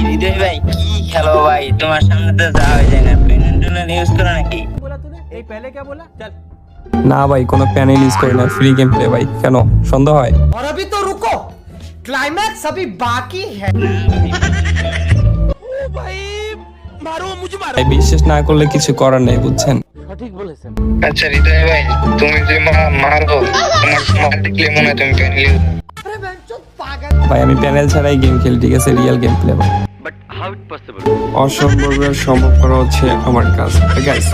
হৃদয় ভাই কি খেলো ভাই তোমার সামনে তো যাওয়া যায় না পেনেন্টুলেন ইউজ করো নাকি बोला तूने एक पहले क्या बोला चल না ভাই কোনো প্যানেল ইউজ করি না ফ্রি গেম প্লে ভাই কেন সন্দেহ হয় और अभी तो रुको क्लाइमैक्स अभी बाकी है ভাই বিশ্বাস না করলে কিছু করার নেই বুঝছেন আচ্ছা হৃদয় ভাই তুমি যে মা- মারো তোমার মার দেখলে মনে হয় তুমি প্যানেল ইউজ ভাই আমি প্যানেল ছাড়াই গেম খেলি ঠিক আছে রিয়েল গেম প্লে ভাই অসম্ভবের সম্ভব করা হচ্ছে আমার কাজ। গাইস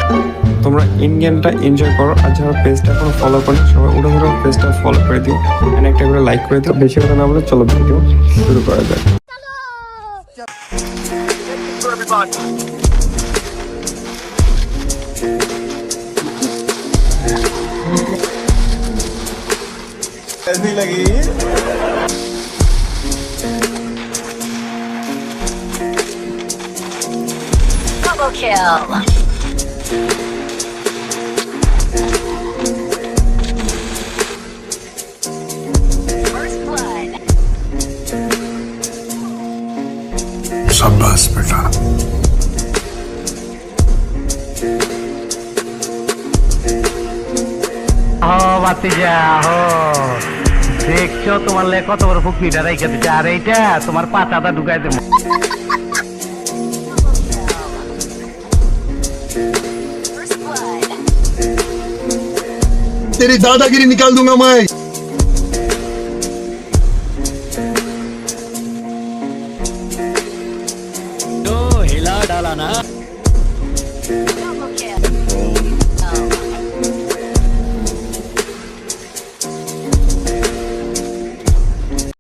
তোমরা ইন গেমটা এনজয় করো। আর যারা পেজটা এখন ফলো করে সবাই উঠে ধরো পেজটা ফলো করে দিও। And একটা করে লাইক করে দিও। বেশি কথা না বলে চলো ভিডিও শুরু করা যাক। Double kill. ও বাতিজা হো দেখছ তোমার লে কত বড় ফুকনিটা? রেখে দিচ্ছে আর এইটা তোমার পাতাটা ঢুকাই দেবো। तेरी दादागिरी निकाल दूँगा मैं। तो हिला डाला ना।